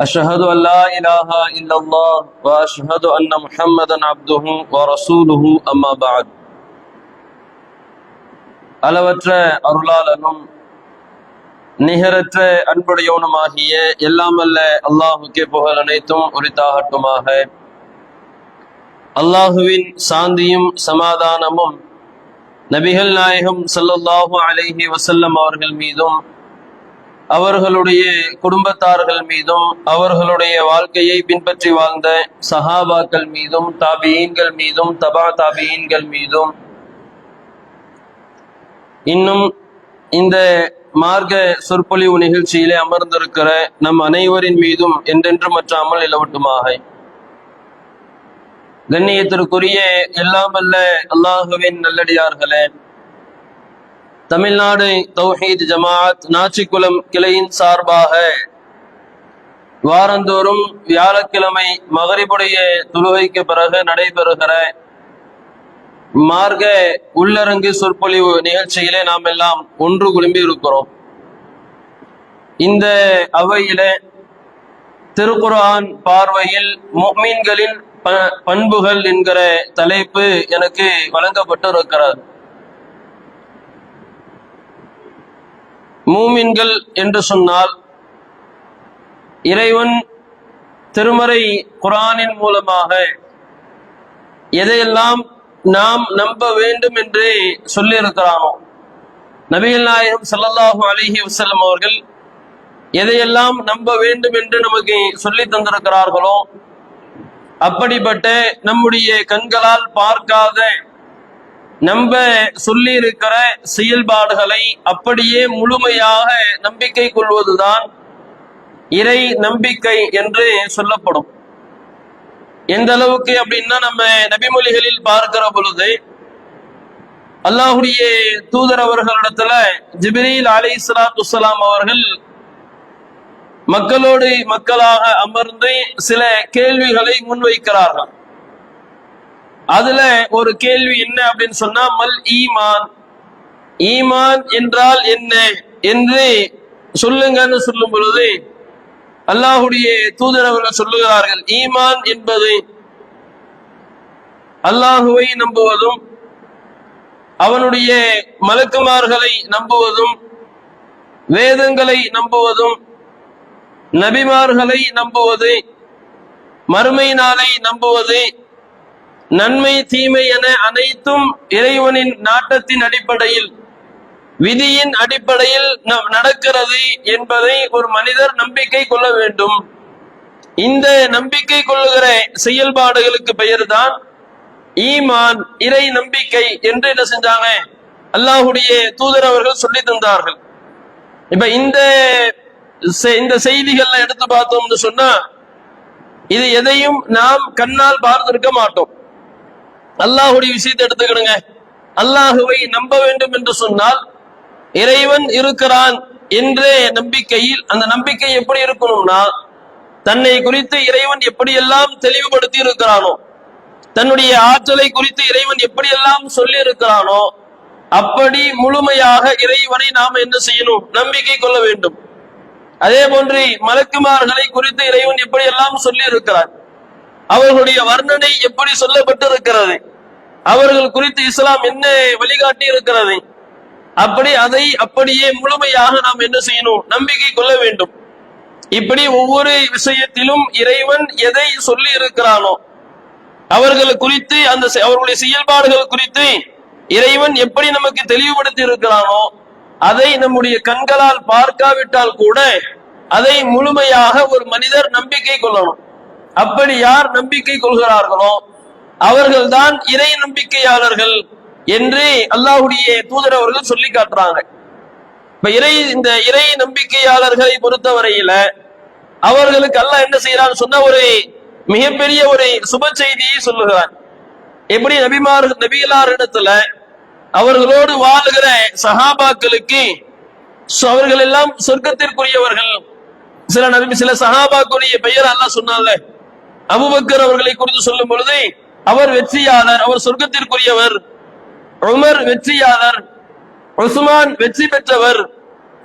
أشهد أن لا إله إلا الله وأشهد أن محمدا عبده ورسوله أما بعد அளவற்ற அருளாளனும் நிகரற்ற அன்புடையவனுமாகிய எல்லாமல்ல அல்லாஹுக்கே புகழ் அனைத்தும் உரித்தாகட்டுமாக அல்லாஹுவின் சாந்தியும் சமாதானமும் நபிகள் நாயகம் ஸல்லல்லாஹு அலைஹி வஸல்லம் அவர்கள் மீதும் அவர்களுடைய குடும்பத்தார்கள் மீதும் அவர்களுடைய வாழ்க்கையை பின்பற்றி வாழ்ந்த சஹாபாக்கள் மீதும் தாபியீன்கள் மீதும் தபா தாபியீன்கள் மீதும் இன்னும் இந்த மார்க்க சொற்பொழிவு நிகழ்ச்சியிலே அமர்ந்திருக்கிற நம் அனைவரின் மீதும் என்றென்றும் மற்றாமல் நிலவட்டுமாக. கண்ணியத்திற்குரிய எல்லாம் அல்லாஹுவின் நல்லடியார்களே தமிழ்நாடு தௌஹீத் ஜமாத் நாச்சிக்குளம் கிளையின் சார்பாக வாரந்தோறும் வியாழக்கிழமை மகரிபுடைய தொழுகைக்கு பிறகு நடைபெறுகிற மார்க்க உள்ளரங்கு சொற்பொழிவு நிகழ்ச்சியிலே நாம் எல்லாம் ஒன்று குழும்பி இருக்கிறோம். இந்த அவையில திருக்குரான் பார்வையில் முஃமின்களின் ப- பண்புகள் என்கிற தலைப்பு எனக்கு வழங்கப்பட்டு இருக்கிறது மூமின்கள் என்று சொன்னால் இறைவன் திருமறை குரானின் மூலமாக எதையெல்லாம் நாம் நம்ப வேண்டும் என்று சொல்லியிருக்கிறானோ நபிகள் நாயகம் ஸல்லல்லாஹு அலிஹி வசல்லம் அவர்கள் எதையெல்லாம் நம்ப வேண்டும் என்று நமக்கு சொல்லி தந்திருக்கிறார்களோ அப்படிப்பட்ட நம்முடைய கண்களால் பார்க்காத நம்ம சொல்லி இருக்கிற செயல்பாடுகளை அப்படியே முழுமையாக நம்பிக்கை கொள்வதுதான் இறை நம்பிக்கை என்று சொல்லப்படும். எந்த அளவுக்கு அப்படின்னா நம்ம நபிமொழிகளில் பார்க்கிற பொழுது அல்லாஹுடைய தூதர் அவர்களிடத்துல ஜிப்ரீல் அலை சலாத்து அவர்கள் மக்களோடு மக்களாக அமர்ந்து சில கேள்விகளை முன்வைக்கிறார்கள். அதுல ஒரு கேள்வி என்ன அப்படின்னு சொன்னா மல் ஈமான். ஈமான் என்றால் என்ன என்று சொல்லுங்கன்னு சொல்லும் பொழுது அல்லாஹுடைய தூதர் அவர்கள் சொல்லுகிறார்கள் ஈமான் என்பது அல்லாஹுவை நம்புவதும் அவனுடைய மலக்குமார்களை நம்புவதும் வேதங்களை நம்புவதும் நபிமார்களை நம்புவது மறுமை நாளை நம்புவது நன்மை தீமை என அனைத்தும் இறைவனின் நாட்டத்தின் அடிப்படையில் விதியின் அடிப்படையில் நடக்கிறது என்பதை ஒரு மனிதர் நம்பிக்கை கொள்ள வேண்டும். இந்த நம்பிக்கை கொள்ளுகிற செயல்பாடுகளுக்கு பெயர்தான் ஈமான் இறை நம்பிக்கை என்று என்ன செஞ்சாங்க? அல்லாஹுடைய தூதர் அவர்கள் சொல்லி தந்தார்கள். இப்ப இந்த செ- இந்த செய்திகள்ல எடுத்து பார்த்தோம்னு சொன்னா இது எதையும் நாம் கண்ணால் பார்த்திருக்க மாட்டோம். அல்லாஹுடைய விஷயத்தை எடுத்துக்கிடுங்க அல்லாஹுவை நம்ப வேண்டும் என்று சொன்னால் இறைவன் இருக்கிறான் என்ற நம்பிக்கையில் அந்த நம்பிக்கை எப்படி இருக்கணும்னா தன்னை குறித்து இறைவன் எப்படியெல்லாம் தெளிவுபடுத்தி இருக்கிறானோ தன்னுடைய ஆற்றலை குறித்து இறைவன் எப்படியெல்லாம் சொல்லி இருக்கிறானோ அப்படி முழுமையாக இறைவனை நாம் என்ன செய்யணும்? நம்பிக்கை கொள்ள வேண்டும். அதே போன்று மலக்குமார்களை குறித்து இறைவன் எப்படியெல்லாம் சொல்லி இருக்கிறார் அவர்களுடைய வர்ணனை எப்படி சொல்லப்பட்டு இருக்கிறது அவர்கள் குறித்து இஸ்லாம் என்ன வழிகாட்டி இருக்கிறது அப்படி அதை அப்படியே முழுமையாக நாம் என்ன செய்யணும்? நம்பிக்கை கொள்ள வேண்டும். இப்படி ஒவ்வொரு விஷயத்திலும் இறைவன் எதை சொல்லி இருக்கிறானோ அவர்கள் குறித்து அந்த செ- அவர்களுடைய செயல்பாடுகள் குறித்து இறைவன் எப்படி நமக்கு தெளிவுபடுத்தி இருக்கிறானோ அதை நம்முடைய கண்களால் பார்க்காவிட்டால் கூட அதை முழுமையாக ஒரு மனிதர் நம்பிக்கை கொள்ளணும். அப்படி யார் நம்பிக்கை கொள்கிறார்களோ அவர்கள்தான் இறை நம்பிக்கையாளர்கள் என்று அல்லாஹுடைய தூதர் அவர்கள் சொல்லி காட்டுறாங்க. இப்ப இறை இந்த இறை நம்பிக்கையாளர்களை பொறுத்தவரையில அவர்களுக்கு அல்லாஹ் என்ன செய்யறான்னு சொன்ன ஒரு மிகப்பெரிய ஒரு சுப செய்தியை சொல்லுகிறான். எப்படி நபிமார் நபிகளார் இடத்துல அவர்களோடு வாழுகிற சஹாபாக்களுக்கு அவர்கள் எல்லாம் சொர்க்கத்திற்குரியவர்கள். சில நபி சில சஹாபாக்குரிய பெயர் அல்ல சொன்னான்ல. அபுபக்கர் அவர்களை குறித்து சொல்லும் பொழுது அவர் வெற்றியாளர் அவர் சொர்க்கத்திற்குரியவர். உமர் வெற்றியாளர் உஸ்மான் வெற்றி பெற்றவர்.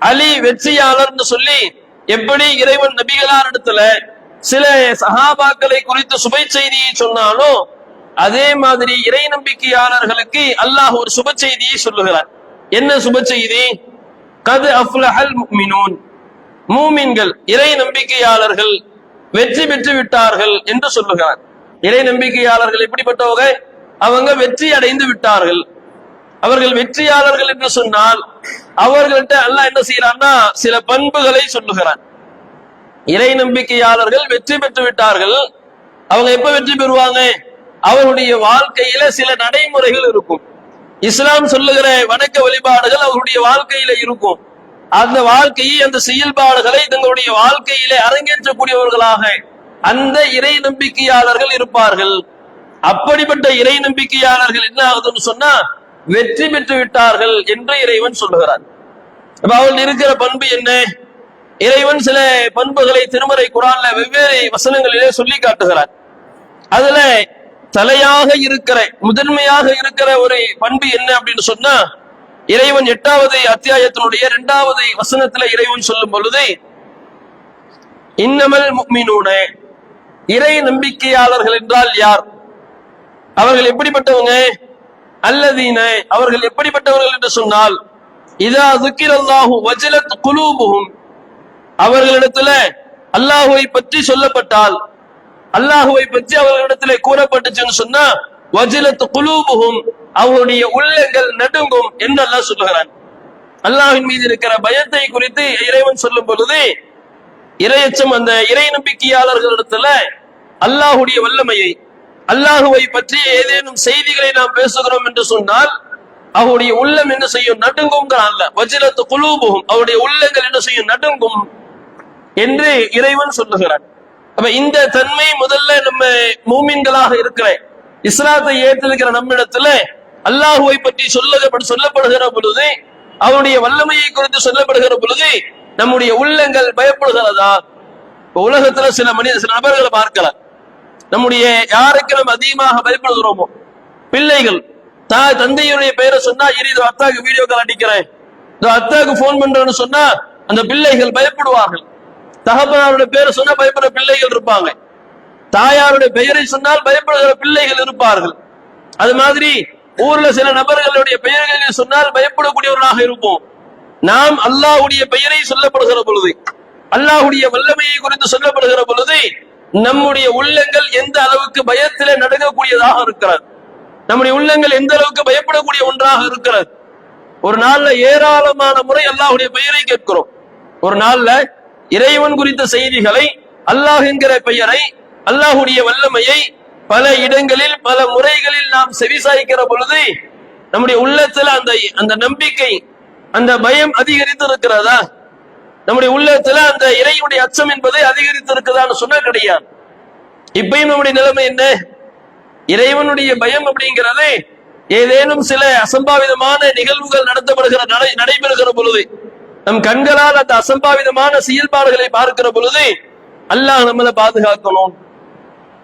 அலி வெற்றியாளர்னு சொல்லி எப்படி இறைவன் நபிகளார் இடத்துல சில சஹாபாக்களை குறித்து சுபை செய்தியை சொன்னாலோ அதே மாதிரி இறை நம்பிக்கையாளர்களுக்கு அல்லாஹ் ஒரு சுப செய்தியை சொல்லுகிறார். என்ன சுப செய்தி? கது அஃப்லஹல் முஃமினூன் மூமின்கள் இறை நம்பிக்கையாளர்கள் வெற்றி பெற்று விட்டார்கள் என்று சொல்லுகிறார். இறை நம்பிக்கையாளர்கள் எப்படிப்பட்டவங்க? அவங்க வெற்றி அடைந்து விட்டார்கள். அவர்கள் வெற்றியாளர்கள் என்று சொன்னால் அவர்கள்ட்ட அல்லாஹ் என்ன செய்யறான்னா சில பண்புகளை சொல்லுகிறான். இறை நம்பிக்கையாளர்கள் வெற்றி பெற்று விட்டார்கள். அவங்க எப்ப வெற்றி பெறுவாங்க? அவருடைய வாழ்க்கையில சில நடைமுறைகள் இருக்கும். இஸ்லாம் சொல்லுகிற வணக்க வழிபாடுகள் அவருடைய வாழ்க்கையில இருக்கும். அந்த வாழ்க்கையை அந்த செயல்பாடுகளை தங்களுடைய வாழ்க்கையிலே அரங்கேற்றக்கூடியவர்களாக அந்த இறை நம்பிக்கையாளர்கள் இருப்பார்கள். அப்படிப்பட்ட இறை நம்பிக்கையாளர்கள் என்ன ஆகுதுன்னு சொன்னா வெற்றி பெற்று விட்டார்கள் என்று இறைவன் சொல்லுகிறார் அப்ப அவர்கள் இருக்கிற பண்பு என்ன? இறைவன் சில பண்புகளை திருமறை குரான்ல வெவ்வேறு வசனங்களிலே சொல்லி காட்டுகிறார் அதுல தலையாக இருக்கிற முதன்மையாக இருக்கிற ஒரு பண்பு என்ன அப்படின்னு சொன்னா இறைவன் எட்டாவது அத்தியாயத்தினுடைய இரண்டாவது வசனத்துல இறைவன் சொல்லும் பொழுது இன்னமல் மீனூன இறை நம்பிக்கையாளர்கள் என்றால் யார்? அவர்கள் எப்படிப்பட்டவங்க? அல்லதீன அவர்கள் எப்படிப்பட்டவர்கள் என்று சொன்னால் இதா துக்கிரல்லாஹு வஜலத் குலூபுகும் அவர்களிடத்துல அல்லாஹுவை பற்றி சொல்லப்பட்டால் அல்லாஹுவை பற்றி அவர்களிடத்துல கூறப்பட்டுச்சுன்னு சொன்னா வஜலத் குலூபுகும் அவருடைய உள்ளங்கள் நடுங்கும் என்று அல்லாஹ் சொல்லுகிறான். அல்லாஹின் மீது இருக்கிற பயத்தை குறித்து இறைவன் சொல்லும் பொழுது இரையச்சம் அந்த இறை நம்பிக்கையாளர்களிடத்துல அல்லாஹுடைய வல்லமையை அல்லாஹுவை பற்றி ஏதேனும் செய்திகளை நாம் பேசுகிறோம் என்று சொன்னால் அவருடைய உள்ளம் என்ன செய்யும்? நடுங்குங்கிறான்ல வஜிலத்து குலூபுகும் அவருடைய உள்ளங்கள் என்ன செய்யும்? நடுங்கும் என்று இறைவன் சொல்லுகிறான். அப்ப இந்த தன்மை முதல்ல நம்ம மூமின்களாக இருக்கிற இஸ்லாத்தை ஏற்றிருக்கிற நம்மிடத்துல அல்லாஹுவை பற்றி சொல்ல சொல்லப்படுகிற பொழுது அவருடைய வல்லமையை குறித்து சொல்லப்படுகிற பொழுது நம்முடைய உள்ளங்கள் பயப்படுகிறதா? இப்ப உலகத்துல சில மனித சில நபர்களை பார்க்கலாம். நம்முடைய யாருக்கு நம்ம அதிகமாக பயப்படுகிறோமோ? பிள்ளைகள். தாய் தந்தையுடைய பெயரை சொன்னா இரு இதோ அத்தாக்கு வீடியோ கால் அடிக்கிறேன். இதோ அத்தாக்கு போன் பண்றேன்னு சொன்னா அந்த பிள்ளைகள் பயப்படுவார்கள். தகப்பனாருடைய பெயரை சொன்னா பயப்படுற பிள்ளைகள் இருப்பாங்க. தாயாருடைய பெயரை சொன்னால் பயப்படுகிற பிள்ளைகள் இருப்பார்கள். அது மாதிரி ஊர்ல சில நபர்களுடைய பெயர்களை சொன்னால் பயப்படக்கூடியவர்களாக இருப்போம். நாம் அல்லாஹுடைய பெயரை சொல்லப்படுகிற பொழுது அல்லாஹுடைய வல்லமையை குறித்து சொல்லப்படுகிற பொழுது நம்முடைய உள்ளங்கள் எந்த அளவுக்கு பயத்திலே நடுங்கக்கூடியதாக இருக்கிறது? நம்முடைய உள்ளங்கள் எந்த அளவுக்கு பயப்படக்கூடிய ஒன்றாக இருக்கிறது? ஒரு நாள்ல ஏராளமான முறை அல்லாஹுடைய பெயரை கேட்கிறோம். ஒரு நாள்ல இறைவன் குறித்த செய்திகளை அல்லாஹ் என்கிற பெயரை அல்லாஹுடைய வல்லமையை பல இடங்களில் பல முறைகளில் நாம் செவிசாய்க்கிற பொழுது நம்முடைய உள்ளத்துல அந்த அந்த நம்பிக்கை அந்த பயம் அதிகரித்து இருக்கிறதா நம்முடைய உள்ளத்துல அந்த இறைவனுடைய அச்சம் என்பதை அதிகரித்து இருக்குதான்னு சொன்னா கிடையாது. இப்பயும் நம்முடைய நிலைமை என்ன? இறைவனுடைய பயம் அப்படிங்கிறது ஏதேனும் சில அசம்பாவிதமான நிகழ்வுகள் நடத்தப்படுகிற நடை நடைபெறுகிற பொழுது நம் கண்களால் அந்த அசம்பாவிதமான செயல்பாடுகளை பார்க்கிற பொழுது அல்லாஹ் நம்மளை பாதுகாக்கணும்.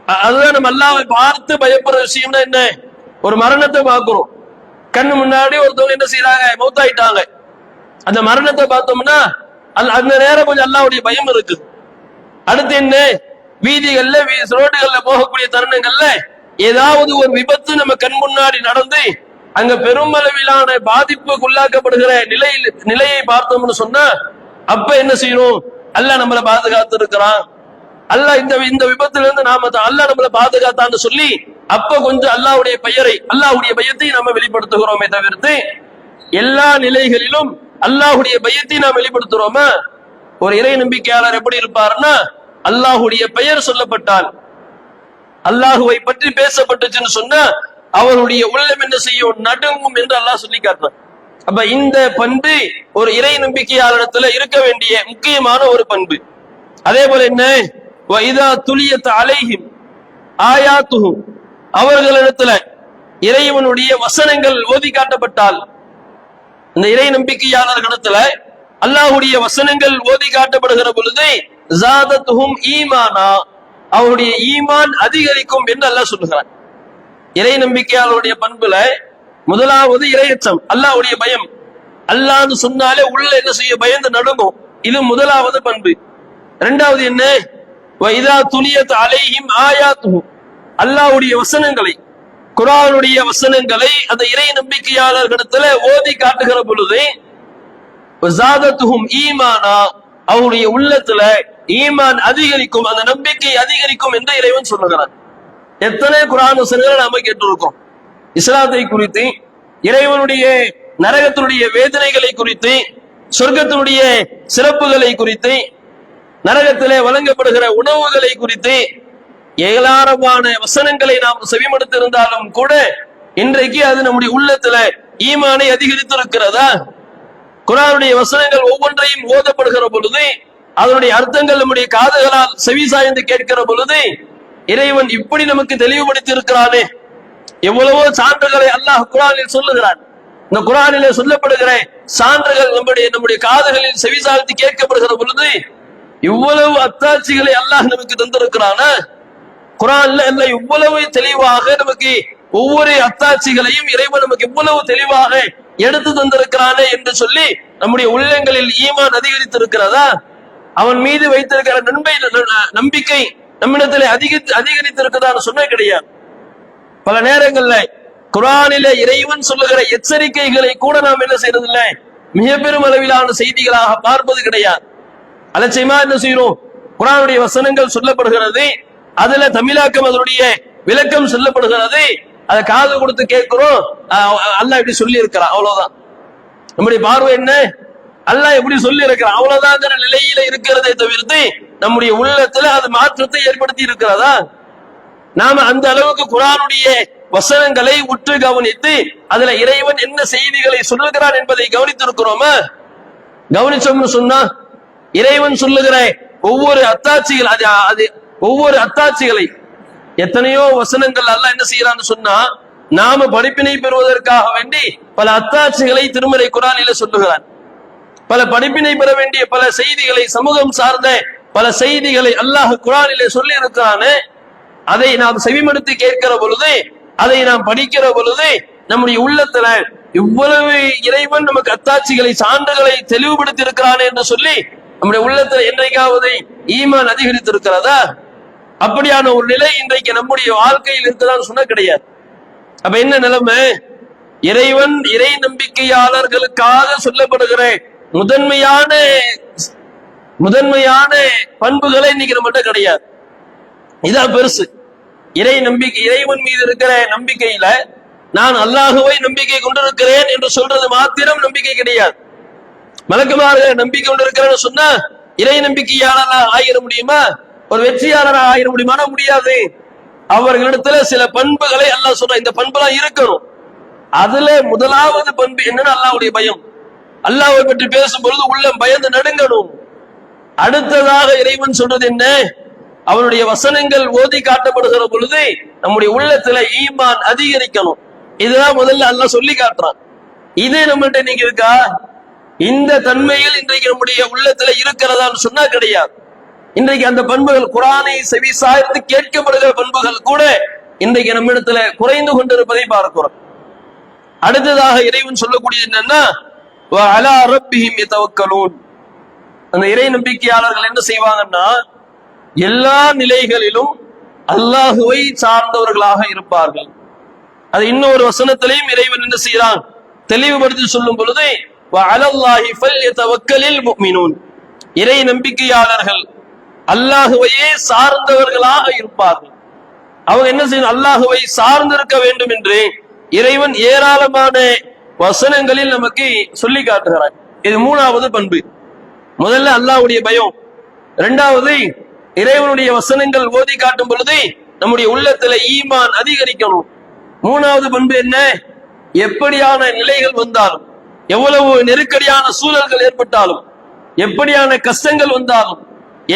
அதுதான் நம்ம அல்லாவை பார்த்து பயப்படுற விஷயம்னா என்ன? ஒரு மரணத்தை பார்க்கிறோம். கண்ணு முன்னாடி ஒருத்தவங்க என்ன செய்யறாங்க மௌத்தாயிட்டாங்க. அந்த மரணத்தை பார்த்தோம்னா அந்த நேரம் கொஞ்சம் அல்லாவுடைய பயம் இருக்கு அடுத்து என்ன? வீதிகள்ல வீ- ரோடுகள்ல போகக்கூடிய தருணங்கள்ல ஏதாவது ஒரு விபத்து நம்ம கண் முன்னாடி நடந்து அங்க பெருமளவிலான பாதிப்புக்குள்ளாக்கப்படுகிற நிலையில் நிலையை பார்த்தோம்னு சொன்னா அப்ப என்ன செய்யணும்? அல்ல நம்மளை பாதுகாத்து இருக்கிறான் அல்ல இந்த இந்த விபத்துல இருந்து நாம அல்ல நம்மள நம்மளை பாதுகாத்தான்னு சொல்லி அப்ப கொஞ்சம் அல்லாவுடைய பெயரை அல்லாஹ்வுடைய பயத்தை நாம வெளிப்படுத்துகிறோமே தவிர்த்து எல்லா நிலைகளிலும் அல்லாஹுடைய பயத்தை நாம் வெளிப்படுத்துறோமா ஒரு இறை நம்பிக்கையாளர் எப்படி இருப்பாருன்னா அல்லாஹுடைய பெயர் சொல்லப்பட்டால் அல்லாஹுவை பற்றி பேசப்பட்டுச்சுன்னு சொன்னா அவருடைய உள்ளம் என்ன செய்யும்? நடுங்கும் என்று அல்லாஹ் சொல்லி காட்டுறான். அப்ப இந்த பண்பு ஒரு இறை நம்பிக்கையாளரிடத்துல இருக்க வேண்டிய முக்கியமான ஒரு பண்பு. அதே போல என்ன? இதா அலைகின் அலைஹிம் ஆயாத்துஹு. அவர்களிடத்துல இறைவனுடைய வசனங்கள் ஓதி காட்டப்பட்டால் இந்த இறை நம்பிக்கையாளர்களிடத்துல அல்லாஹ்வுடைய வசனங்கள் ஓதி காட்டப்படுகிற பொழுது ஜாதத்துஹும் ஈமானா அவருடைய ஈமான் அதிகரிக்கும் என்று அல்லாஹ் சொல்லுகிறான். இறை நம்பிக்கையாளருடைய பண்புல முதலாவது இறையச்சம் அல்லாஹ்வுடைய பயம். அல்லாஹ்னு சொன்னாலே உள்ள என்ன செய்ய பயந்து நடுங்கும். இது முதலாவது பண்பு. இரண்டாவது என்ன? இதா துணியத் அலைஹிம் ஆயாத்துஹும். அல்லாஹ்வுடைய வசனங்களை குரானுடைய வசனங்களை அந்த இறை நம்பிக்கையாளர்களிடத்துல ஓதி காட்டுகிற பொழுது ஈமானா? அவருடைய உள்ளத்துல ஈமான் அதிகரிக்கும் அந்த நம்பிக்கை அதிகரிக்கும் என்று இறைவன் சொல்லுகிறான். எத்தனை குரான் வசனங்களை நாம கேட்டிருக்கோம். இஸ்லாத்தை குறித்து இறைவனுடைய நரகத்தினுடைய வேதனைகளை குறித்து சொர்க்கத்தினுடைய சிறப்புகளை குறித்து நரகத்திலே வழங்கப்படுகிற உணவுகளை குறித்து ஏராளமான வசனங்களை நாம் செவிமடுத்திருந்தாலும் கூட இன்றைக்கு அது நம்முடைய உள்ளத்துல ஈமானை அதிகரித்திருக்கிறதா? குரானுடைய வசனங்கள் ஒவ்வொன்றையும் ஓதப்படுகிற பொழுது அதனுடைய அர்த்தங்கள் நம்முடைய காதுகளால் செவி சாய்ந்து கேட்கிற பொழுது இறைவன் இப்படி நமக்கு தெளிவுபடுத்தி இருக்கிறானே எவ்வளவோ சான்றுகளை அல்லாஹ் குரானில் சொல்லுகிறான். இந்த குரானிலே சொல்லப்படுகிற சான்றுகள் நம்முடைய நம்முடைய காதுகளில் செவி சாய்ந்து கேட்கப்படுகிற பொழுது இவ்வளவு அத்தாட்சிகளை அல்லாஹ் நமக்கு தந்திருக்கிறானா? குரான்ல இவ்வளவு தெளிவாக நமக்கு ஒவ்வொரு அத்தாட்சிகளையும் இறைவன் நமக்கு இவ்வளவு தெளிவாக எடுத்து தந்திருக்கிறானே என்று சொல்லி நம்முடைய உள்ளங்களில் ஈமான் அதிகரித்து இருக்கிறதா அவன் மீது வைத்திருக்கிற நன்மை நம்பிக்கை நம்மிடத்தில் அதிகரித்து அதிகரித்திருக்கிறதான்னு சொன்ன கிடையாது. பல நேரங்கள்ல குரானில இறைவன் சொல்லுகிற எச்சரிக்கைகளை கூட நாம் என்ன செய்யறதில்லை? மிக பெரும் அளவிலான செய்திகளாக பார்ப்பது கிடையாது. அலட்சியமா என்ன செய்யறோம் குரானுடைய வசனங்கள் சொல்லப்படுகிறது அதுல தமிழாக்கம் அதனுடைய விளக்கம் சொல்லப்படுகிறது. அதை காது கொடுத்து கேட்கிறோம். அல்லாஹ் இப்படி சொல்லி இருக்கிறான் அவ்வளவுதான். நம்முடைய பார்வை என்ன? அல்லாஹ் எப்படி சொல்லி இருக்கிறான் அவ்வளவுதாங்கிற நிலையில இருக்கிறதை தவிர்த்து நம்முடைய உள்ளத்துல அது மாற்றத்தை ஏற்படுத்தி இருக்கிறதா? நாம அந்த அளவுக்கு குரானுடைய வசனங்களை உற்று கவனித்து அதுல இறைவன் என்ன செய்திகளை சொல்லுகிறான் என்பதை கவனித்திருக்கிறோமா? கவனிச்சோம்னு சொன்னா இறைவன் சொல்லுகிற ஒவ்வொரு அத்தாட்சிகள் அது அது ஒவ்வொரு அத்தாட்சிகளை எத்தனையோ வசனங்கள் அல்ல என்ன செய்யறான்னு சொன்னா நாம படிப்பினை பெறுவதற்காக வேண்டி பல அத்தாட்சிகளை திருமறை குரானில சொல்லுகிறான் பல படிப்பினை பெற வேண்டிய பல செய்திகளை சமூகம் சார்ந்த பல செய்திகளை அல்லாஹ் குரானிலே சொல்லி இருக்கிறானே அதை நாம் செவிமடுத்து கேட்கிற பொழுது அதை நாம் படிக்கிற பொழுது நம்முடைய உள்ளத்துல இவ்வளவு இறைவன் நமக்கு அத்தாட்சிகளை சான்றுகளை தெளிவுபடுத்தி இருக்கிறானே என்று சொல்லி நம்முடைய உள்ளத்துல என்றைக்காவது ஈமான் அதிகரித்திருக்கிறதா? அப்படியான ஒரு நிலை இன்றைக்கு நம்முடைய வாழ்க்கையில் இருக்குதான்னு சொன்ன கிடையாது. அப்ப என்ன நிலைமை? இறைவன் இறை நம்பிக்கையாளர்களுக்காக சொல்லப்படுகிற முதன்மையான முதன்மையான பண்புகளை இன்னைக்கு நம்மகிட்ட கிடையாது. இதான் பெருசு. இறை நம்பிக்கை இறைவன் மீது இருக்கிற நம்பிக்கையில நான் அல்லாஹுவை நம்பிக்கை கொண்டிருக்கிறேன் என்று சொல்றது மாத்திரம் நம்பிக்கை கிடையாது. மலக்குமார்கள் நம்பிக்கை கொண்டிருக்கிறேன்னு சொன்னா இறை நம்பிக்கையாளராக ஆகிட முடியுமா? ஒரு வெற்றியாளராக ஆகிட முடியுமான முடியாது. அவர்களிடத்துல சில பண்புகளை அல்லாஹ் சொல்ற இந்த பண்புலாம் இருக்கணும். அதுல முதலாவது பண்பு என்னன்னு அல்லாவுடைய பயம். அல்லாவை பற்றி பேசும் பொழுது உள்ளம் பயந்து நடுங்கணும். அடுத்ததாக இறைவன் சொல்றது என்ன? அவனுடைய வசனங்கள் ஓதி காட்டப்படுகிற பொழுது நம்முடைய உள்ளத்துல ஈமான் அதிகரிக்கணும். இதுதான் முதல்ல அல்லாஹ் சொல்லி காட்டுறான். இதே நம்மகிட்ட இன்னைக்கு இருக்கா? இந்த தன்மையில் இன்றைக்கு நம்முடைய உள்ளத்துல இருக்கிறதான்னு சொன்னா கிடையாது. இன்றைக்கு அந்த பண்புகள் குரானை செவி சாய்த்து கேட்கப்படுகிற பண்புகள் கூட இன்றைக்கு நம்மிடத்துல குறைந்து கொண்டிருப்பதை பார்க்கிறோம். அடுத்ததாக இறைவன் சொல்லக்கூடியது என்னன்னா அந்த இறை நம்பிக்கையாளர்கள் என்ன செய்வாங்கன்னா எல்லா நிலைகளிலும் அல்லாஹுவை சார்ந்தவர்களாக இருப்பார்கள். அது இன்னொரு வசனத்திலையும் இறைவன் என்ன செய்யறான் தெளிவுபடுத்தி சொல்லும் பொழுது அலல்லாஹி ஃபல்யதவக்கலில் முஃமினூன் இறை நம்பிக்கையாளர்கள் அல்லாஹுவையே சார்ந்தவர்களாக இருப்பார்கள். அவங்க என்ன செய்யணும்? அல்லாஹுவை சார்ந்திருக்க வேண்டும் என்று இறைவன் ஏராளமான வசனங்களில் நமக்கு சொல்லி காட்டுகிறார் இது மூணாவது பண்பு. முதல்ல அல்லாஹ்வுடைய பயம். இரண்டாவது இறைவனுடைய வசனங்கள் ஓதி காட்டும் பொழுது நம்முடைய உள்ளத்துல ஈமான் அதிகரிக்கணும். மூணாவது பண்பு என்ன? எப்படியான நிலைகள் வந்தாலும் எவ்வளவு நெருக்கடியான சூழல்கள் ஏற்பட்டாலும் எப்படியான கஷ்டங்கள் வந்தாலும்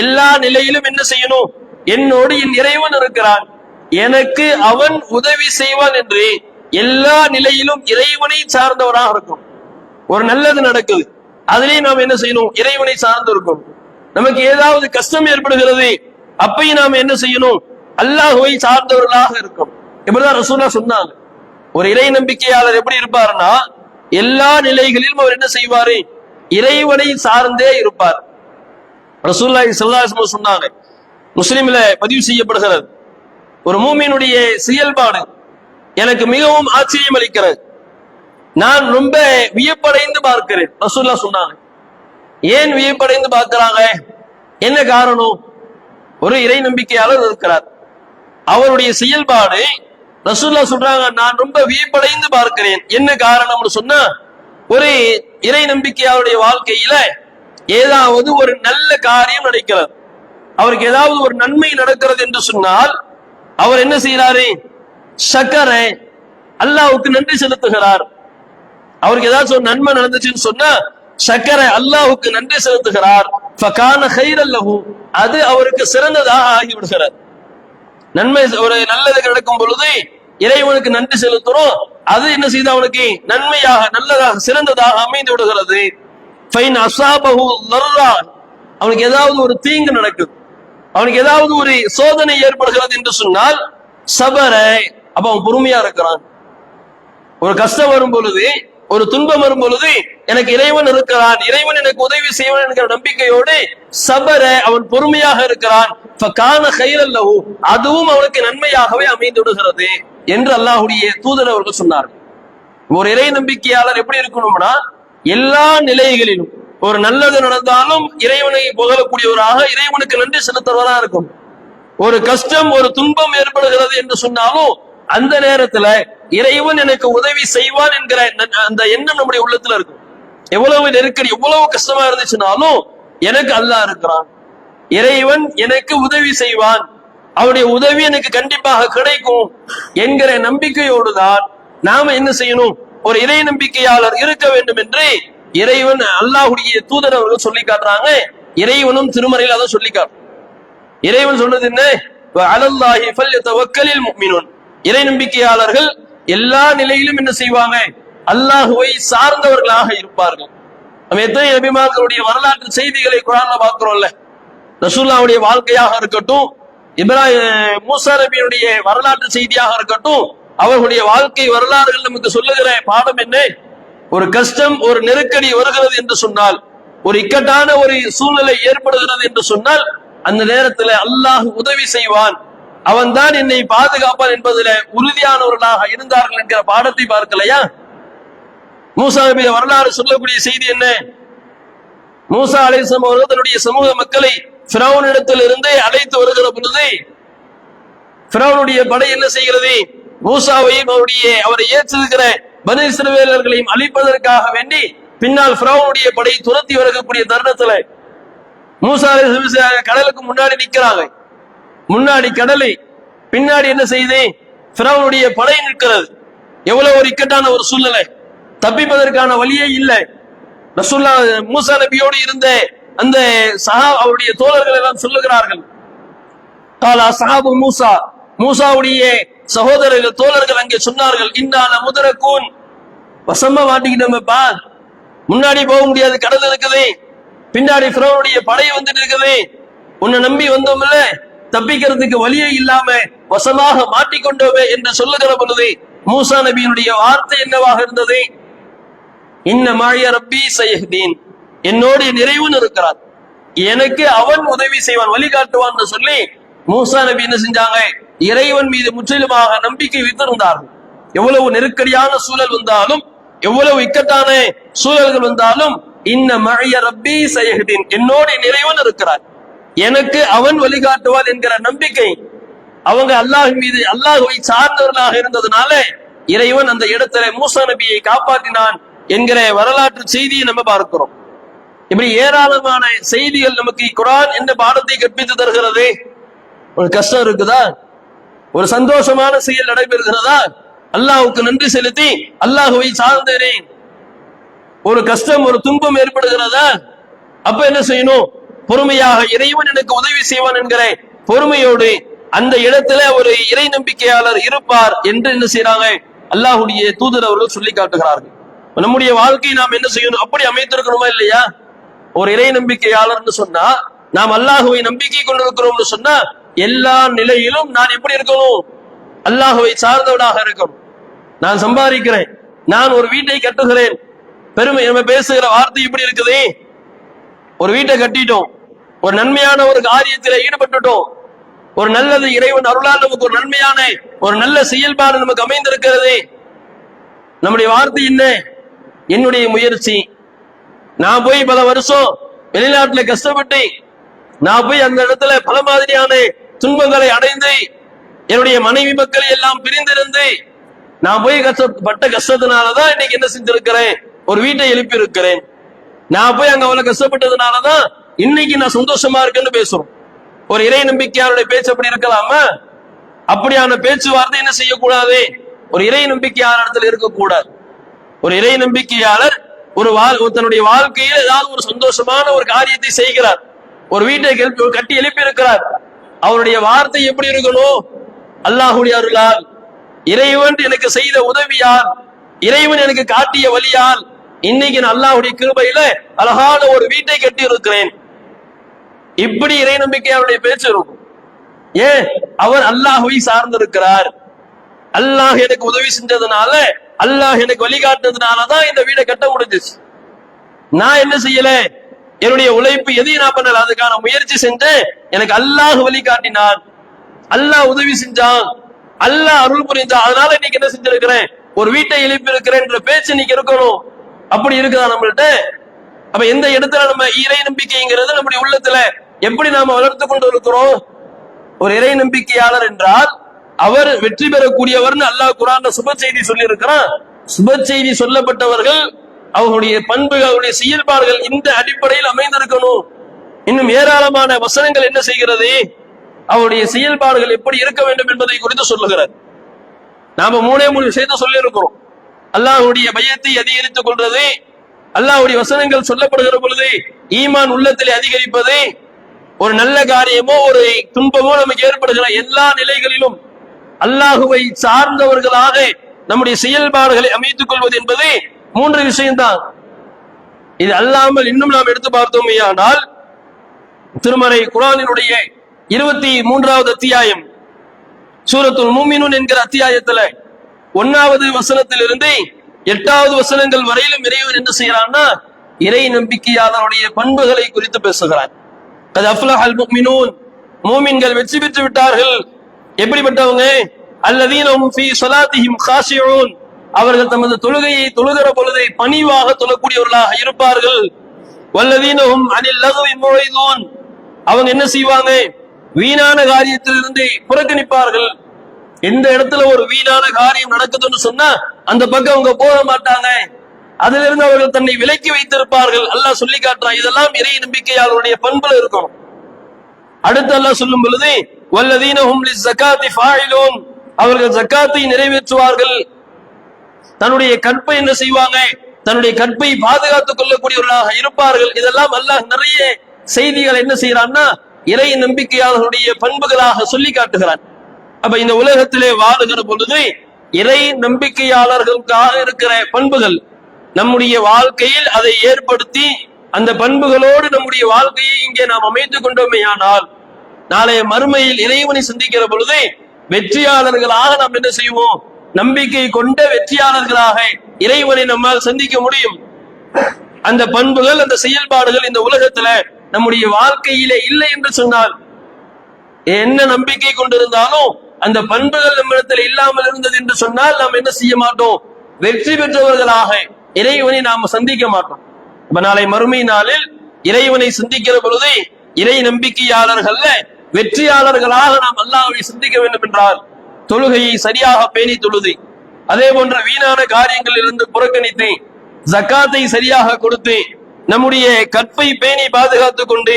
எல்லா நிலையிலும் என்ன செய்யணும்? என்னோடு என் இறைவன் இருக்கிறான். எனக்கு அவன் உதவி செய்வான் என்று எல்லா நிலையிலும் இறைவனை சார்ந்தவராக இருக்கும். ஒரு நல்லது நடக்குது. அதுலயும் நாம் என்ன செய்யணும்? இறைவனை சார்ந்து இருக்கும் நமக்கு ஏதாவது கஷ்டம் ஏற்படுகிறது அப்பையும் நாம் என்ன செய்யணும்? அல்லாஹுவை சார்ந்தவர்களாக இருக்கும் இப்படிதான் ரசூலா சொன்னாங்க. ஒரு இறை நம்பிக்கையாளர் எப்படி இருப்பாருன்னா எல்லா நிலைகளிலும் அவர் என்ன செய்வாரு? இறைவனை சார்ந்தே இருப்பார். ரசூல்லாய் சல்லாஸ்ம சொன்னாங்க. முஸ்லீம்ல பதிவு செய்யப்படுகிறது. ஒரு மூமியினுடைய செயல்பாடு எனக்கு மிகவும் ஆச்சரியம் அளிக்கிறது. நான் ரொம்ப வியப்படைந்து பார்க்கிறேன். ரசூல்லா சொன்னாங்க. ஏன் வியப்படைந்து பார்க்கிறாங்க? என்ன காரணம்? ஒரு இறை நம்பிக்கையாளர் இருக்கிறார். அவருடைய செயல்பாடு ரசூல்லா சொல்றாங்க நான் ரொம்ப வியப்படைந்து பார்க்கிறேன். என்ன காரணம்னு சொன்னா ஒரு இறை நம்பிக்கையாளருடைய வாழ்க்கையில ஏதாவது ஒரு நல்ல காரியம் நடக்கிறது. அவருக்கு ஏதாவது ஒரு நன்மை நடக்கிறது என்று சொன்னால் அவர் என்ன செய்யறாரு சக்கரை அல்லாவுக்கு நன்றி செலுத்துகிறார். அவருக்கு ஏதாச்சும் ஒரு நன்மை நடந்துச்சுன்னு சொன்னா சக்கரை அல்லாவுக்கு நன்றி செலுத்துகிறார். ஃபகான அது அவருக்கு சிறந்ததாக ஆகிவிடுகிறது. நன்மை ஒரு நல்லது நடக்கும் பொழுது இறைவனுக்கு நன்றி செலுத்துறோம். அது என்ன செய்து அவனுக்கு நன்மையாக நல்லதாக சிறந்ததாக அமைந்து விடுகிறது. ஃபைன் அசாபஹு அவனுக்கு ஏதாவது ஒரு தீங்கு நடக்குது. அவனுக்கு ஏதாவது ஒரு சோதனை ஏற்படுகிறது என்று சொன்னால் சபர அப்ப அவன் பொறுமையா இருக்கிறான். ஒரு கஷ்டம் வரும் பொழுது ஒரு துன்பம் வரும் பொழுது எனக்கு இறைவன் இருக்கிறான் இறைவன் எனக்கு உதவி செய்வன் என்கிற நம்பிக்கையோடு சபர அவன் பொறுமையாக இருக்கிறான். அதுவும் அவனுக்கு நன்மையாகவே அமைந்து விடுகிறது என்று அல்லாஹுடைய தூதர் அவர்கள் சொன்னார்கள். ஒரு இறை நம்பிக்கையாளர் எப்படி இருக்கணும்னா எல்லா நிலைகளிலும் ஒரு நல்லது நடந்தாலும் இறைவனை புகழக்கூடியவராக இறைவனுக்கு நன்றி செலுத்துறவராக இருக்கும் ஒரு கஷ்டம் ஒரு துன்பம் ஏற்படுகிறது என்று சொன்னாலும் அந்த நேரத்துல இறைவன் எனக்கு உதவி செய்வான் என்கிற அந்த எண்ணம் நம்முடைய உள்ளத்துல இருக்கும். எவ்வளவு நெருக்கடி எவ்வளவு கஷ்டமா இருந்துச்சுனாலும் எனக்கு அல்லாஹ் இருக்கிறான். இறைவன் எனக்கு உதவி செய்வான். அவருடைய உதவி எனக்கு கண்டிப்பாக கிடைக்கும் என்கிற நம்பிக்கையோடு தான் நாம என்ன செய்யணும்? ஒரு இறை நம்பிக்கையாளர் இருக்க வேண்டும் என்று இறைவன் அல்லாஹுடைய தூதர் அவர்கள் சொல்லி காட்டுறாங்க. இறைவனும் திருமறையில் அதை சொல்லி காட்டுறான் இறைவன் சொல்றது என்ன? அலல்லாஹி ஃபல்யதவக்கலில் முஃமினூன் இறை நம்பிக்கையாளர்கள் எல்லா நிலையிலும் என்ன செய்வாங்க? அல்லாஹுவை சார்ந்தவர்களாக இருப்பார்கள். நம்ம எத்தனை நபிமார்களுடைய வரலாற்று செய்திகளை குரான்ல பார்க்கிறோம்ல? ரசூல்லாவுடைய வாழ்க்கையாக இருக்கட்டும் இப்ராஹிம் மூசா நபியினுடைய வரலாற்று செய்தியாக இருக்கட்டும் அவர்களுடைய வாழ்க்கை வரலாறுகள் நமக்கு சொல்லுகிற பாடம் என்ன? ஒரு கஷ்டம் ஒரு நெருக்கடி வருகிறது என்று சொன்னால் ஒரு இக்கட்டான ஒரு சூழ்நிலை ஏற்படுகிறது என்று சொன்னால் அந்த நேரத்தில் அல்லாஹ் உதவி செய்வான். அவன்தான் என்னை பாதுகாப்பான் என்பதில் உறுதியானவர்களாக இருந்தார்கள் என்கிற பாடத்தை பார்க்கலையா? மூசா வரலாறு சொல்லக்கூடிய செய்தி என்ன? மூசா அலைசம் அவர்கள் தன்னுடைய சமூக மக்களை பிறவனிடத்தில் இருந்து அழைத்து வருகிற பொழுது பிறவனுடைய படை என்ன செய்கிறது? மூசாவையும் அவருடைய அவரை ஏற்றிருக்கிற பனு அழிப்பதற்காக வேண்டி பின்னால் ஃபிரௌனுடைய படை துரத்தி வரக்கூடிய தருணத்துல மூசா கடலுக்கு முன்னாடி நிற்கிறாங்க முன்னாடி கடலை பின்னாடி என்ன செய்யுது ஃபிரௌனுடைய படை நிற்கிறது. எவ்வளவு ஒரு இக்கட்டான ஒரு சூழ்நிலை. தப்பிப்பதற்கான வழியே இல்லை. ரசூல்லா மூசா நபியோடு இருந்த அந்த சஹா அவருடைய தோழர்கள் எல்லாம் சொல்லுகிறார்கள். காலா சஹாபு மூசா மூசாவுடைய சகோதரர்கள் தோழர்கள் அங்கே சொன்னார்கள் இன்னால முதரக்கூன். வசமா மாட்டிக்கிட்டோமப்பா முன்னாடி போக முடியாது கடல் இருக்குது. பின்னாடி பிறவனுடைய படை வந்துட்டு இருக்குது. உன்னை நம்பி வந்தோம்ல தப்பிக்கிறதுக்கு வழியே இல்லாம வசமாக மாட்டிக்கொண்டோமே என்று சொல்லுகிற பொழுது மூசா நபியினுடைய வார்த்தை என்னவாக இருந்தது? இன்ன மாய ரப்பி சையஹ்தீன். என்னோடு என் இருக்கிறான் எனக்கு அவன் உதவி செய்வான் வழிகாட்டுவான் சொல்லி மூசா நபி என்ன செஞ்சாங்க? இறைவன் மீது முற்றிலுமாக நம்பிக்கை வைத்திருந்தார்கள். எவ்வளவு நெருக்கடியான சூழல் வந்தாலும் எவ்வளவு இக்கட்டான சூழல்கள் வந்தாலும் இன்ன மழைய ரப்பி சையஹ்தீன் என்னோடு இறைவன் இருக்கிறார் எனக்கு அவன் வழிகாட்டுவான் என்கிற நம்பிக்கை அவங்க அல்லாஹ் மீது அல்லாஹுவை சார்ந்தவர்களாக இருந்ததுனால இறைவன் அந்த இடத்துல மூசா நபியை காப்பாற்றினான் என்கிற வரலாற்று செய்தியை நம்ம பார்க்கிறோம். இப்படி ஏராளமான செய்திகள் நமக்கு குரான் என்ற பாடத்தை கற்பித்து தருகிறது. ஒரு கஷ்டம் இருக்குதா? ஒரு சந்தோஷமான செயல் நடைபெறுகிறதா? அல்லாஹுக்கு நன்றி செலுத்தி அல்லாஹுவை சார்ந்தேன் ஒரு கஷ்டம் ஒரு துன்பம் ஏற்படுகிறதா? அப்ப என்ன செய்யணும்? பொறுமையாக இறைவன் எனக்கு உதவி செய்வான் என்கிற பொறுமையோடு அந்த இடத்துல ஒரு இறை நம்பிக்கையாளர் இருப்பார் என்று என்ன செய்யறாங்க அல்லாஹுடைய தூதர் அவர்கள் சொல்லி காட்டுகிறார்கள். நம்முடைய வாழ்க்கையை நாம் என்ன செய்யணும்? அப்படி அமைத்திருக்கணுமா இல்லையா? ஒரு இறை நம்பிக்கையாளர்னு சொன்னா நாம் அல்லாஹுவை நம்பிக்கை கொண்டிருக்கிறோம்னு சொன்னா எல்லா நிலையிலும் நான் எப்படி இருக்கணும்? அல்லாஹுவை சார்ந்தவனாக இருக்கணும் நான் சம்பாதிக்கிறேன். நான் ஒரு வீட்டை கட்டுகிறேன். பெருமை நம்ம பேசுகிற வார்த்தை எப்படி இருக்குது. ஒரு வீட்டை கட்டிட்டோம். ஒரு நன்மையான ஒரு காரியத்தில் ஈடுபட்டுட்டோம். ஒரு நல்லது இறைவன் அருளால் நமக்கு ஒரு நன்மையான ஒரு நல்ல செயல்பாடு நமக்கு அமைந்திருக்கிறது. நம்முடைய வார்த்தை என்ன? என்னுடைய முயற்சி. நான் போய் பல வருஷம் வெளிநாட்டுல கஷ்டப்பட்டு நான் போய் அந்த இடத்துல பல மாதிரியான துன்பங்களை அடைந்து என்னுடைய மனைவி மக்களை எல்லாம் பிரிந்திருந்து நான் போய் கஷ்டப்பட்ட கஷ்டத்தினாலதான் இன்னைக்கு என்ன செஞ்சிருக்கிறேன்? ஒரு வீட்டை எழுப்பி இருக்கிறேன் நான் போய் அங்க அவ்வளவு கஷ்டப்பட்டதுனாலதான் இன்னைக்கு நான் சந்தோஷமா இருக்கேன்னு பேசுறோம். ஒரு இறை நம்பிக்கையாளருடைய பேச்சு அப்படி இருக்கலாமா? அப்படியான பேச்சுவார்த்தை என்ன செய்யக்கூடாது? ஒரு இறை நம்பிக்கையாளர் இடத்துல இருக்கக்கூடாது. ஒரு இறை நம்பிக்கையாளர் ஒரு வாழ் தன்னுடைய வாழ்க்கையில் ஏதாவது ஒரு சந்தோஷமான ஒரு காரியத்தை செய்கிறார். ஒரு வீட்டை கட்டி எழுப்பி இருக்கிறார் அவருடைய வார்த்தை எப்படி இருக்கணும்? அல்லாஹுடைய அருளால். இறைவன் எனக்கு செய்த உதவியால் இறைவன் எனக்கு காட்டிய வழியால் இன்னைக்கு நான் அல்லாஹுடைய கிருபையில அழகான ஒரு வீட்டை கட்டி இருக்கிறேன் இப்படி இறை நம்பிக்கையாளருடைய பேச்சு இருக்கும். ஏன்? அவர் அல்லாஹுவை சார்ந்திருக்கிறார். அல்லாஹ் எனக்கு உதவி செஞ்சதுனால அல்லாஹ் எனக்கு வழிகாட்டினதுனாலதான் இந்த வீடை கட்ட முடிஞ்சிச்சு. நான் என்ன செய்யல? என்னுடைய உழைப்பு எதையும் நான் பண்ணல? அதுக்கான முயற்சி செஞ்சேன் எனக்கு அல்லாஹ் வழிகாட்டினான். அல்லாஹ் உதவி செஞ்சான். அல்லாஹ் அருள் புரிஞ்சான். அதனால இன்னைக்கு என்ன செஞ்சிருக்கிறேன்? ஒரு வீட்டை எழுப்பி இருக்கிறேன்ற பேச்சு இன்னைக்கு இருக்கணும். அப்படி இருக்குதா நம்மள்ட்ட? அப்ப எந்த இடத்துல நம்ம இறை நம்பிக்கைங்கிறது நம்முடைய உள்ளத்துல எப்படி நாம வளர்த்து கொண்டு இருக்கிறோம்? ஒரு இறை நம்பிக்கையாளர் என்றால் அவர் வெற்றி பெறக்கூடியவர்னு அல்லாஹ் குரான் சுப செய்தி சொல்லி இருக்கிறான் சுப செய்தி சொல்லப்பட்டவர்கள் அவர்களுடைய பண்புகள் அவருடைய செயல்பாடுகள் இந்த அடிப்படையில் அமைந்திருக்கணும். இன்னும் ஏராளமான வசனங்கள் என்ன செய்கிறது? அவருடைய செயல்பாடுகள் எப்படி இருக்க வேண்டும் என்பதை குறித்து சொல்லுகிறார். நாம மூணே மூணு விஷயத்த சொல்லி இருக்கிறோம் அல்லாஹுடைய பயத்தை அதிகரித்துக் கொள்றது அல்லாஹுடைய வசனங்கள் சொல்லப்படுகிற பொழுது ஈமான் உள்ளத்திலே அதிகரிப்பது ஒரு நல்ல காரியமோ ஒரு துன்பமோ நமக்கு ஏற்படுகிற எல்லா நிலைகளிலும் அல்லாஹுவை சார்ந்தவர்களாக நம்முடைய செயல்பாடுகளை அமைத்துக் கொள்வது என்பது மூன்று விஷயம்தான். இது அல்லாமல் இன்னும் நாம் எடுத்து பார்த்தோமேயானால் திருமறை குரானினுடைய இருபத்தி மூன்றாவது அத்தியாயம் சூரத்துல் மூமினூன் என்கிற அத்தியாயத்துல ஒன்னாவது வசனத்திலிருந்து எட்டாவது வசனங்கள் வரையிலும் இறைவன் என்ன செய்யறான்னா இறை நம்பிக்கையாளருடைய பண்புகளை குறித்து பேசுகிறார். கது அஃப்லஹல் முஃமினூன் மூமின்கள் வெற்றி பெற்று விட்டார்கள். எப்படிப்பட்டவங்க? அல்லதீனும் ஃபீ ஸலாத்திஹிம் காஷியூன் அவர்கள் தமது தொழுகையை தொழுகிற பொழுது பணிவாக தொழக்கூடியவர்களாக இருப்பார்கள். வல்லதீனஹும் அனில் லகுவி முழைதூன் அவங்க என்ன செய்வாங்க? வீணான காரியத்திலிருந்து புறக்கணிப்பார்கள். எந்த இடத்துல ஒரு வீணான காரியம் நடக்குதுன்னு சொன்னா அந்த பக்கம் அவங்க போக மாட்டாங்க. அதிலிருந்து அவர்கள் தன்னை விலக்கி வைத்திருப்பார்கள். அல்லாஹ் சொல்லி காட்டுறான் இதெல்லாம் இறை நம்பிக்கையாளருடைய பண்புல இருக்கும். அடுத்து அல்லாஹ் சொல்லும் பொழுது வல்லதீனஹும் லிஸ்ஸகாத்தி ஃபாயிலூன். அவர்கள் ஜக்காத்தை நிறைவேற்றுவார்கள். தன்னுடைய கற்பை என்ன செய்வாங்க? தன்னுடைய கற்பை பாதுகாத்துக் கொள்ளக்கூடியவர்களாக இருப்பார்கள். இதெல்லாம் அல்லாஹ் நிறைய செய்திகள் என்ன செய்யறான்னா இறை நம்பிக்கையாளர்களுடைய பண்புகளாக சொல்லி காட்டுகிறான். அப்ப இந்த உலகத்திலே வாழுகிற பொழுது இறை நம்பிக்கையாளர்களுக்காக இருக்கிற பண்புகள் நம்முடைய வாழ்க்கையில் அதை ஏற்படுத்தி அந்த பண்புகளோடு நம்முடைய வாழ்க்கையை இங்கே நாம் அமைத்துக் கொண்டோமேயானால் நாளைய மறுமையில் இறைவனை சந்திக்கிற பொழுது வெற்றியாளர்களாக நாம் என்ன செய்வோம்? நம்பிக்கை கொண்ட வெற்றியாளர்களாக இறைவனை நம்மால் சந்திக்க முடியும். அந்த பண்புகள் அந்த செயல்பாடுகள் இந்த உலகத்துல நம்முடைய வாழ்க்கையிலே இல்லை என்று சொன்னால் என்ன நம்பிக்கை கொண்டிருந்தாலும் அந்த பண்புகள் நம்மிடத்தில் இல்லாமல் இருந்தது என்று சொன்னால் நாம் என்ன செய்ய மாட்டோம்? வெற்றி பெற்றவர்களாக இறைவனை நாம் சந்திக்க மாட்டோம். இப்ப நாளை மறுமை நாளில் இறைவனை சந்திக்கிற பொழுது இறை நம்பிக்கையாளர்கள்ல வெற்றியாளர்களாக நாம் அல்லாவை சந்திக்க வேண்டும் என்றால் தொழுகையை சரியாக பேணி தொழுது. அதே போன்ற வீணான காரியங்களில் இருந்து புறக்கணித்து ஜக்காத்தை சரியாக கொடுத்து நம்முடைய கற்பை பேணி பாதுகாத்துக் கொண்டு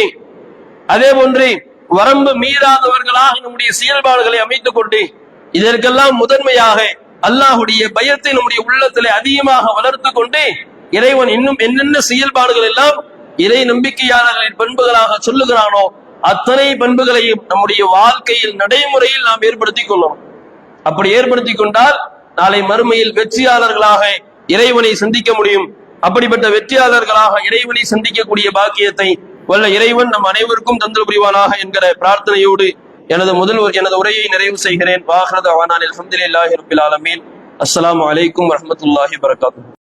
அதே போன்று வரம்பு மீறாதவர்களாக நம்முடைய செயல்பாடுகளை அமைத்துக் கொண்டு இதற்கெல்லாம் முதன்மையாக அல்லாஹுடைய பயத்தை நம்முடைய உள்ளத்திலே அதிகமாக வளர்த்து கொண்டு இறைவன் இன்னும் என்னென்ன செயல்பாடுகள் எல்லாம் இறை நம்பிக்கையாளர்களின் பண்புகளாக சொல்லுகிறானோ அத்தனை பண்புகளையும் நம்முடைய வாழ்க்கையில் நடைமுறையில் நாம் ஏற்படுத்திக் கொள்ளணும். அப்படி ஏற்படுத்தி கொண்டால் நாளை மறுமையில் வெற்றியாளர்களாக இறைவனை சந்திக்க முடியும். அப்படிப்பட்ட வெற்றியாளர்களாக இறைவனை சந்திக்கக்கூடிய பாக்கியத்தை வல்ல இறைவன் நம் அனைவருக்கும் தந்தல் புரிவானாக என்கிற பிரார்த்தனையோடு எனது முதல் எனது உரையை நிறைவு செய்கிறேன். வாகனது அவானான் அல்ஹம்துலில்லாஹி ரப்பில் ஆலமீன். அஸ்ஸலாமு அலைக்கும் வரமத்துல்லாஹி வரகாத்து